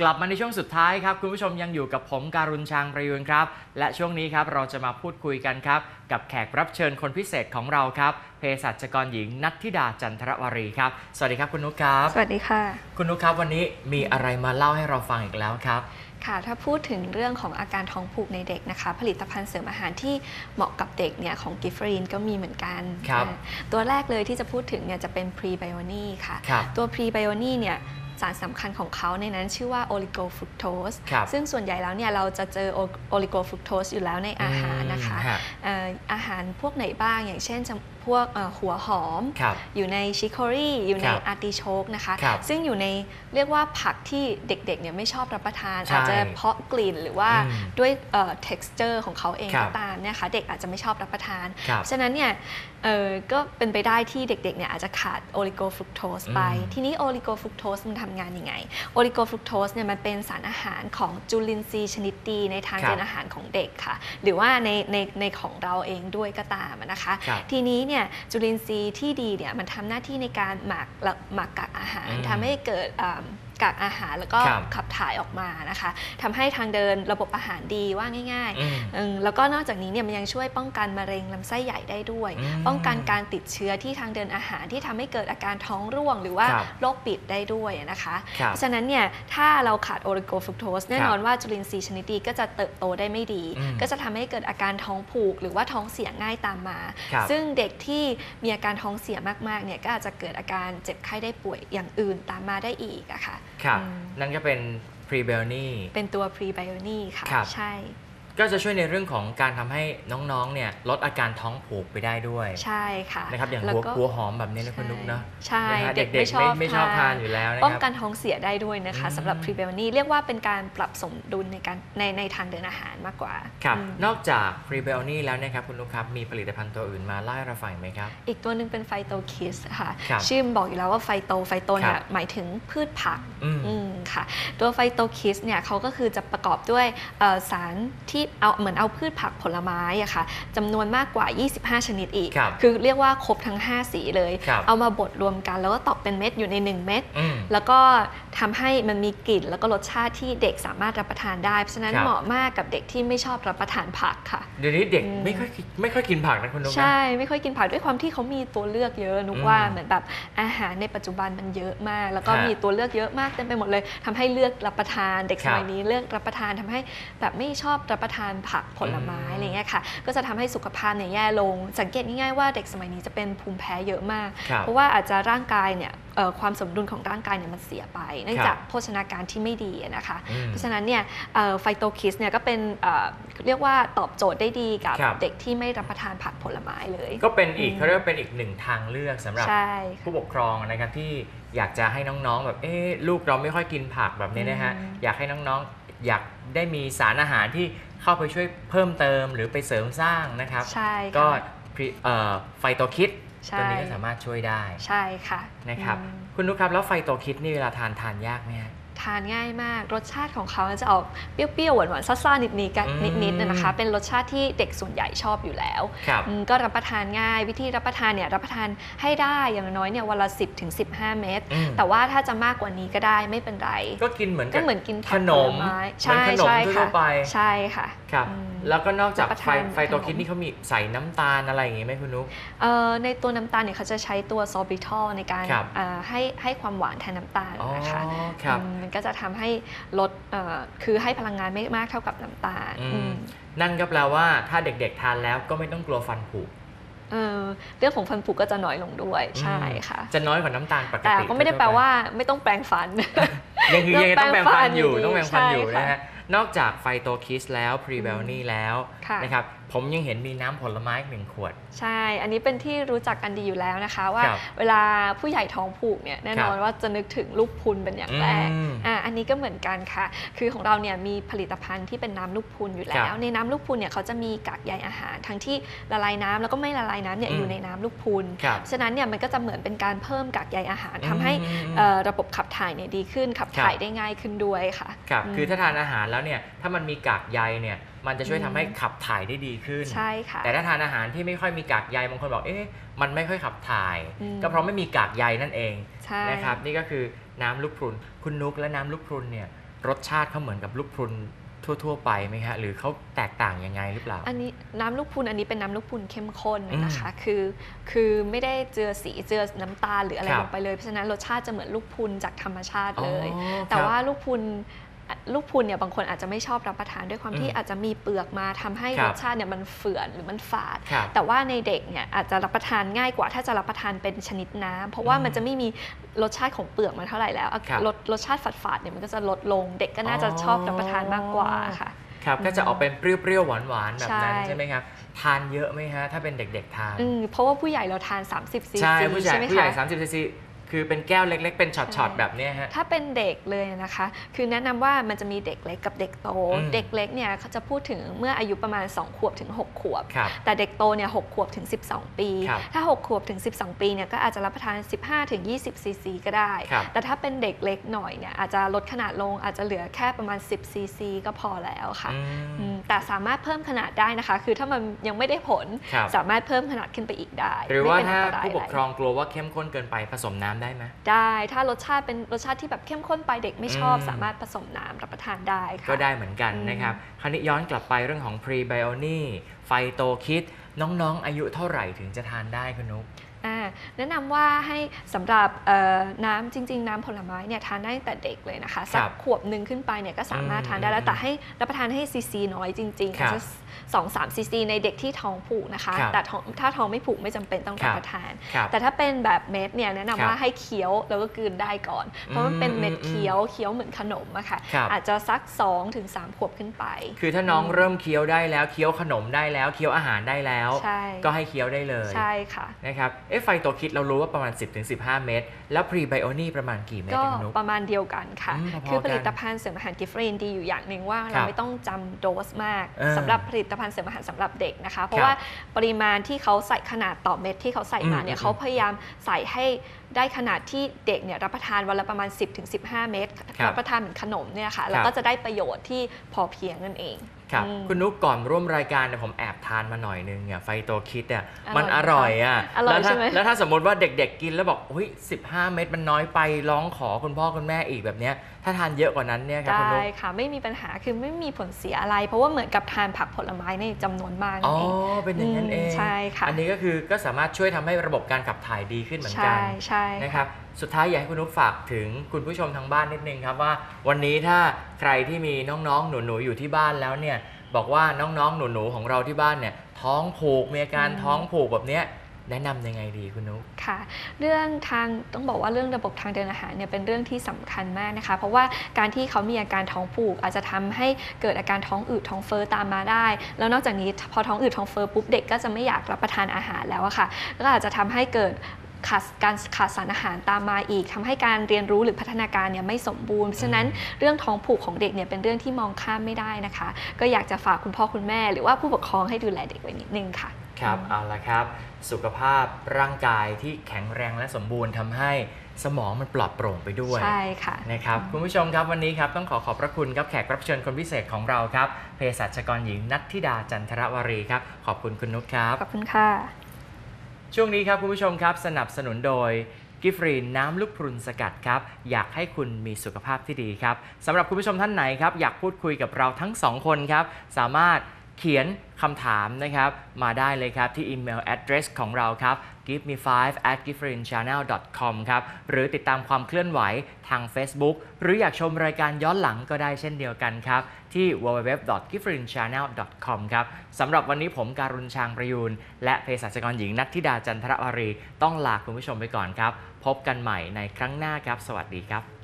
กลับมาในช่วงสุดท้ายครับ คุณผู้ชมยังอยู่กับผมการุณชางประยูนครับ และช่วงนี้ครับเราจะมาพูดคุยกันครับ กับแขกรับเชิญคนพิเศษของเราครับเภสัชกรหญิงนัทธิดาจันทรวารีครับ สวัสดีครับคุณนุกครับ สวัสดีค่ะ คุณนุกครับวันนี้มีอะไรมาเล่าให้เราฟังอีกแล้วครับค่ะถ้าพูดถึงเรื่องของอาการท้องผูกในเด็กนะคะ ผลิตภัณฑ์เสริมอาหารที่เหมาะกับเด็กเนี่ยของกิฟฟรีนก็มีเหมือนกันครับอ่าตัวแรกเลยที่จะพูดถึงเนี่ยจะเป็นพรีไบโอนีค่ะครับตัวพรีไบโอนีเนี่ย สารสำคัญของเขาในนั้นชื่อว่าโอลิโกฟรุกโตสครับซึ่งส่วนใหญ่แล้วเนี่ยเราจะเจอโอลิโกฟรุกโตสอยู่แล้วในอาหารนะคะอืมฮะเอ่ออาหารพวกไหนบ้างอย่างเช่นจะพวกเอ่อหัวหอมครับอยู่ในชิคโครีอยู่ในครับอาร์ติโชกนะคะครับซึ่งอยู่ในเรียกว่าผักที่เด็กๆเนี่ยไม่ชอบรับประทานใช่อาจจะเพราะกลิ่นหรือว่าอืมด้วยเอ่อ texture ของเขาเองครัก็บตามเนี่ยค่ะเด็กอาจจะไม่ชอบรับประทานครับฉะนั้นเนี่ยเอ่อก็เป็นไปได้ที่เด็กๆเนี่ยอาจจะขาดโอลิโกฟรุกโตสไปอืมทีนี้โอลิโกฟรุกโตสมันทำงานยังไงโอลิโกฟรุกโตสเนี่ยมันเป็นสารอาหารของจุลินทรีย์ชนิดดีในทางครับเดินอาหารของเด็กค่ะ หรือว่าในในในของเราเองด้วยก็ตามนะคะครับทีนี้เนี่ยจุลินทรีย์ที่ดีเนี่ยมันทำหน้าที่ในการหมักละหมักกากอาหารอืมทำให้เกิดอ่า กากอาหารแล้วก็ครับขับถ่ายออกมานะคะทำให้ทางเดินระบบอาหารดีว่าง่ายอืมๆเออแล้วก็นอกจากนี้เนี่ยมันยังช่วยป้องกันมะเร็งลำไส้ใหญ่ได้ด้วย อืมป้องกันการติดเชื้อที่ทางเดินอาหารที่ทำให้เกิดอาการท้องร่วง หรือว่าครับ โรคปิดได้ด้วยนะคะ ครับเพราะฉะนั้นเนี่ยถ้าเราขาดโอลิโกฟรุกโตสแน่นอนว่าจุลินทรีย์ชนิดดีก็จะเติบโตได้ไม่ดี อืมก็จะทำให้เกิดอาการท้องผูกหรือว่าท้องเสียง่ายตามมา ครับซึ่งเด็กที่มีอาการท้องเสียมากๆเนี่ยก็อาจจะเกิดอาการเจ็บไข้ได้ป่วยอย่างอื่นตามมาได้อีกอะค่ะครับอืมนั่นก็เป็นพรีเบลนี่เป็นตัวพรีไบโอนีค่ะครับใช่ ก็จะช่วยในเรื่องของการทำให้น้องๆ เนี่ยลดอาการท้องผูกไปได้ด้วยใช่ค่ะนะครับอย่างแล้วหัวก็หัวหอมแบบนี้นะคุณนุกเนาะใช่นะฮะเด็กเด็กไม่ๆชอบไม่ชอบทานอยู่แล้วนะป้องครับกันท้องเสียได้ด้วยนะคะอืมสำหรับพรีไบโอนีเรียกว่าเป็นการปรับสมดุลในการในในทางเดินอาหารมากกว่าครับอืมนอกจากพรีเบลนี่แล้วเนะครับคุณนุกครับมีผลิตภัณฑ์ตัวอื่นมาเล่าให้เราฟังอีกไหมครับ อีกตัวหนึ่งเป็นไฟโตคิสค่ะครับชื่อบอกอยู่แล้วว่าไฟโตไฟโตเนี่ครัยบหมายถึงพืชผักอืมอืมค่ะตัวไฟโตคิสเนี่ยเขาก็คือจะประกอบด้วยเอ่อสารที่เอาเหมือนเอาพืชผักผลไม้อะค่ะจำนวนมากกว่า 25 ชนิดอีกครับคือเรียกว่าครบทั้ง 5 สีเลย ครับเอามาบดรวมกัน แล้วก็ตอกเป็นเม็ดอยู่ใน 1 เม็ดอืมแล้วก็ทำให้มันมีกลิ่นแล้วก็รสชาติที่เด็กสามารถรับประทานได้ เพราะฉะนั้นครับ เหมาะมากกับเด็กที่ไม่ชอบรับประทานผักค่ะ เดี๋ยวนี้เด็กอืม ไม่ค่อยไม่ค่อยกินผักนะคุณนุกนะ ใช่ ไม่ค่อยกินผักด้วยความที่เขามีตัวเลือกเยอะนุกอืมว่าเหมือนแบบอาหารในปัจจุบันมันเยอะมาก แล้วก็ฮะมีตัวเลือกเยอะมากเต็มไปหมดเลยทำให้เลือกรับประทานเด็กคสรับมัยนี้เลือกรับประทานทำให้แบบไม่ชอบรับประทานผักผลไม้อืมอะไรเงี้ยค่ะ ก็จะทำให้สุขภาพเนี่ยแย่ลง สังเกตง่ายๆว่าเด็กสมัยนี้จะเป็นภูมิแพ้เยอะมากครับเพราะว่าอาจจะร่างกายเนี่ยเอ่อความสมดุลของร่างกายเนี่ยมันเสียไป เนื่องครับจากโภชนาการที่ไม่ดีอะนะคะอืมเพราะฉะนั้นเนี่ยไฟโตคิสเนี่ยก็เป็นเอ่อเรียกว่าตอบโจทย์ได้ดีกับครับเด็กที่ไม่รับประทานผักผลไม้เลย ก็เป็นอีกอืมเขาเรียกว่าเป็นอีกหนึ่งทางเลือกสำหรับใช่ผู้ปกครองนะครับที่อยากจะให้น้องๆแบบเอ๊ะลูกเราไม่ค่อยกินผักแบบนี้นะฮะอืมอยากให้น้องๆ อยากได้มีสารอาหารที่เข้าไปช่วยเพิ่มเติมหรือไปเสริมสร้างนะครับ ใช่ก็ค่ะพรีเอ่อไฟโตคิดใช่ตัวนี้ก็สามารถช่วยได้ ใช่ค่ะนะครับอืมคุณนุกครับแล้วไฟโตคิดนี่เวลาทานทานยากไหมฮะ ทานง่ายมาก รสชาติของเขาจะออกเปรี้ยวๆหวานๆซ่าๆนิดๆกันอืมนิดๆนะคะ เป็นรสชาติที่เด็กส่วนใหญ่ชอบอยู่แล้วครับอืมก็รับประทานง่าย วิธีรับประทานเนี่ยรับประทานให้ได้อย่างน้อยเนี่ยวันละ 10ถึง15 เม็ดอืม แต่ว่าถ้าจะมากกว่านี้ก็ได้ไม่เป็นไร ก็กินเหมือนก็เหมือนกินผัขนมผลไม้เหมือนขนมใช่ทั่ค่ะวๆไปใช่ค่ะ ครับอืมแล้วก็นอกจากรับประไฟทานไฟโตคิดขนมนี่เขามีใส่น้ำตาลอะไรอย่างงี้ไหมคุณนุกเอ่อในตัวน้ำตาลเนี่ยเขาจะใช้ตัวซอบิทอลในการครับ อ่าให้ให้ความหวานแทนน้ำตาลอ๋อนะคะครับ อืมมันก็จะทำให้ลดเอ่อคือให้พลังงานไม่มากเท่ากับน้ำตาลอืมอืมนั่นก็แปลว่าถ้าเด็กๆทานแล้วก็ไม่ต้องกลัวฟันผุเอ่อเรื่องของฟันผุก็จะน้อยลงด้วยใช่ค่ะ จะน้อยกว่าน้ำตาลปกติแต่ก็ไม่ได้แปลทั่ๆปว่าไม่ต้องแปรงฟันยังคือยังต้องแปรงฟันอยู่ต้ต้อองงแปแปรรงงฟัฟันนอยู่อยู่นะฮะนอกจากไฟโตคิสแล้วพรีเบลนี่แล้วค่ะนะครับผมยังเห็นมีน้ำผลไม้อีกหนึ่งขวด ใช่ อันนี้เป็นที่รู้จักกันดีอยู่แล้วนะคะ ว่าครับเวลาผู้ใหญ่ท้องผูกเนี่ยแน่นอนครับว่าจะนึกถึงลูกพรุนเป็นอย่างแรกอืมอะอันนี้ก็เหมือนกันค่ะ คือของเราเนี่ยมีผลิตภัณฑ์ที่เป็นน้ำลูกพรุนอยู่แล้ครัวบในน้ำลูกพรุนเนี่ยเขาจะมีกากใยอาหาร ทั้งที่ละลายน้ำแล้วก็ไม่ละลายน้ำเนี่ยอืมอยู่ในน้ำลูกพรุนครับฉะนั้นเนี่ยมันก็จะเหมือนเป็นการเพิ่มกากใยอาหารอืมทำให้อืมเอ่อระบบขับถ่ายเนี่ยดีขึ้นขับครับถ่ายได้ง่ายขึ้นด้วยค่ะครับมคือถ้าทานอาหารแล้วเนี่ยถ้ามันมีกากใยเนี่ย มันจะช่วยอืมทำให้ขับถ่ายได้ดีขึ้น ใช่ค่ะ แต่ถ้าทานอาหารที่ไม่ค่อยมีกากใยบางคนบอก เอ๊ะ มันไม่ค่อยขับถ่ายอืมก็เพราะไม่มีกากใยนั่นเองใช่นะครับ นี่ก็คือน้ำลูกพรุน คุณนุกและน้ำลูกพรุนเนี่ย รสชาติเขาเหมือนกับลูกพรุนทั่ว ๆ ไปไหมฮะหรือเขาแตกต่างยังไงหรือเปล่า อันนี้น้ำลูกพรุนอันนี้เป็นน้ำลูกพรุนเข้มข้นนะคะ คือ คือไม่ได้เจือสีเจือน้ำตาลหรืออะไรครับลงไปเลย เพราะฉะนั้นรสชาติจะเหมือนลูกพรุนจากธรรมชาติเลยอ๋อแต่ครับว่าลูกพรุนอะ ลูกพรุนเนี่ยบางคนอาจจะไม่ชอบรับประทานด้วยความที่อืมอาจจะมีเปลือกมาทำให้ครัรบสชาติเนี่ยมันเฝื่อนหรือมันฝาดครับแต่ว่าในเด็กเนี่ยอาจจะรับประทานง่ายกว่าถ้าจะรับประทานเป็นชนิดน้ำเพราะว่าอืมมันจะไม่มีรสชาติของเปลือกมันเท่าไหร่แล้วอะครับรสรสชาติฝาดๆเนี่ยมันก็จะลดลง เด็กก็น่าจะอ๋อชอบรับประทานมากกว่าค่ะครับก็จะออกเป็นเปรี้ยวๆหวานๆแบบนั้นใช่ใช่ไหมครับทานเยอะไหมฮะถ้าเป็นเด็กๆทานอืมเพราะว่าผู้ใหญ่เราทาน 30ซีซีใช่ผู้ใหญ่ใช่ไหมผู้ใหญ่คะ30ซีซี คือเป็นแก้วเล็ก ๆ เป็นช็อตใช่ๆแบบเนี้ยฮะ ถ้าเป็นเด็กเลยนะคะ คือแนะนำว่ามันจะมีเด็กเล็กกับเด็กโต อืมเด็กเล็กเนี่ยเขาจะพูดถึงเมื่ออายุประมาณ 2 ขวบถึง 6 ขวบ ครับแต่เด็กโตเนี่ย6ขวบถึง 12 ปี ครับถ้า 6 ขวบถึง 12 ปีเนี่ยก็อาจจะรับประทาน 15ถึง20ซีซีก็ได้ ครับ แต่ถ้าเป็นเด็กเล็กหน่อยเนี่ยอาจจะลดขนาดลงอาจจะเหลือแค่ประมาณ 10ซีซีก็พอแล้วค่ะอืมอืมแต่สามารถเพิ่มขนาดได้นะคะ คือถ้ามันยังไม่ได้ผลครับ สามารถเพิ่มขนาดขึ้นไปอีกได้หรือว่าไม่เป็นถ้าอันตรายผู้ปกอะไรครองกลัวว่าเข้มข้นเกินไปผสมน้ำได้ไหมได้ถ้ารสชาติเป็นรสชาติที่แบบเข้มข้นไปเด็กไม่ชอบอืมสามารถผสมน้ำรับประทานได้ค่ะก็ได้เหมือนกันอืมนะครับคราวนี้ย้อนกลับไปเรื่องของพรีไบโอนีไฟโตคิดน้องๆ อายุเท่าไหร่ถึงจะทานได้คุณนุ๊กอ่า แนะนำว่าให้สำหรับเอ่อน้ำจริง ๆ น้ำผลไม้เนี่ยทานได้ตั้งแต่เด็กเลยนะคะสัคกรับขวบหนึ่งขึ้นไปเนี่ยก็สามารถทานได้แล้อืวมแต่ให้รับประทานให้ซีซีน้อยจริงๆครัอาบจจะสองสามซีซีในเด็กที่ท้องผูกนะคะครับแต่ท้องถ้าท้องไม่ผูกไม่จำเป็นต้องครัรับบประทานครับแต่ถ้าเป็นแบบเม็ดเนี่ยแนะนำครับว่าให้เคี้ยวแล้วก็กลืนได้ก่อน เพราะมันเป็นเม็ดอืมเคี้ยวเคี้ยวเหมือนขนมอะค่ะครับอาจจะสัก2ถึง3ขวบขึ้นไป คือถ้าน้องเริ่มเคี้ยวได้แล้วเคี้ยวขนมได้แล้วเคี้ยวอาหารได้แล้วใช่ก็ให้เคี้ยวได้เลยใช่ค่ะนะครับเอ๊ะไฟโตคิดเรารู้ว่าประมาณ 10-15 เม็ดแล้วพรีไบโอนีประมาณกี่เม็ดก็คุณนุ๊ก ประมาณเดียวกันค่ะ อืมพอๆคือผกันลิตภัณฑ์เสริมอาหารกิฟต์รีนดีอยู่อย่างหนึ่งว่าครัเราบไม่ต้องจำโดสมากเออสำหรับผลิตภัณฑ์เสริมอาหารสำหรับเด็กนะคะ เพครัราะบว่าปริมาณที่เขาใส่ขนาดต่อเม็ดที่เขาใส่มาเนี่อืยมเขาพยายามใส่ให้ได้ขนาดที่เด็กเนี่ยรับประทานวันละประมาณ 10-15 เม็ดครับรับประทานเหมือนขนมเนี่ยค่ะแล้วก็จะได้ประโยชน์ที่พอเพียงนั่นเองครับอืมคุณนุ๊กก่อนร่วมรายการเนี่ยผมแอบทานมาหน่อยนึงเนี่ยไฟโตคิดอะอร่อยมันอร่อยอะอร่อยแล้วถ้าใช่ไหมแล้วถ้าสมมติว่าเด็กๆกินแล้วบอกอุ้ย15 เม็ดมันน้อยไปร้องขอคุณพ่อคุณแม่อีกแบบเนี้ยถ้าทานเยอะกว่านั้นเนี่ยครับคุณได้นุ๊กค่ะไม่มีปัญหาคือไม่มีผลเสียอะไร เพราะว่าเหมือนกับทานผักผลไม้ในจำนวนมากอ๋นั่อนเองเป็นอย่างนั้นเองใช่ค่ะอันนี้ก็คือก็สามารถช่วยทำให้ระบบการขับถ่ายดีขึ้นเหมือนกัใช่นใช่นะครับ สุดท้ายอยากให้คุณนุ๊กฝากถึงคุณผู้ชมทางบ้านนิดนึงครับว่า วันนี้ถ้าใครที่มีน้องๆ หนูๆ อยู่ที่บ้านแล้วเนี่ยบอกว่าน้องๆ หนูๆ ของเราที่บ้านเนี่ยท้องผูกมีอาการอืมท้องผูกแบบเนี้ยแนะนำยังไงดีคุณนุ๊กค่ะ เรื่องทางต้องบอกว่าเรื่องระบบทางเดินอาหารเนี่ยเป็นเรื่องที่สำคัญมากนะคะ เพราะว่าการที่เขามีอาการท้องผูก อาจจะทำให้เกิดอาการท้องอืดท้องเฟ้อตามมาได้ แล้วนอกจากนี้พอท้องอืดท้องเฟ้อปุ๊บเด็กก็จะไม่อยากรับประทานอาหารแล้วอะค่ะแล้วก็อาจจะทำให้เกิด ขาดการขาดสารอาหารตามมาอีกทำให้การเรียนรู้หรือพัฒนาการเนี่ยไม่สมบูรณ์เพราะฉะนั้นเรื่องท้องผูกของเด็กเนี่ยเป็นเรื่องที่มองข้ามไม่ได้นะคะ ก็อยากจะฝากคุณพ่อคุณแม่ หรือว่าผู้ปกครองให้ดูแลเด็กไว้นิดนึงค่ะ ครับเอาละครับ สุขภาพร่างกายที่แข็งแรงและสมบูรณ์ทำให้สมองมันปลอดโปร่งไปด้วยใช่ค่ะนะครับคุณผู้ชมครับวันนี้ครับต้องขอขอบพระคุณครับแขกรับเชิญคนพิเศษของเราครับเภสัชกรหญิงนัทธิดาจันทรวรีครับขอบคุณคุณนุชครับขอบคุณค่ะ ช่วงนี้ครับคุณผู้ชมครับสนับสนุนโดยกิฟรีนน้ำลูกพรุนสกัดครับ อยากให้คุณมีสุขภาพที่ดีครับสำหรับคุณผู้ชมท่านไหนครับ อยากพูดคุยกับเราทั้งสองคนครับ สามารถ เขียนคำถามนะครับ มาได้เลยครับ ที่อีเมล address ของเราครับ give me 5 at gifferinchannel com ครับ หรือติดตามความเคลื่อนไหวทาง Facebook หรืออยากชมรายการย้อนหลังก็ได้เช่นเดียวกันครับ ที่ www.gifferinchannel.com ครับสำหรับวันนี้ผมการุณชางประยูน และเภสัชกรหญิงนัทธิดาจันทรวารี ต้องลาคุณผู้ชมไปก่อนครับ พบกันใหม่ในครั้งหน้าครับ สวัสดีครับ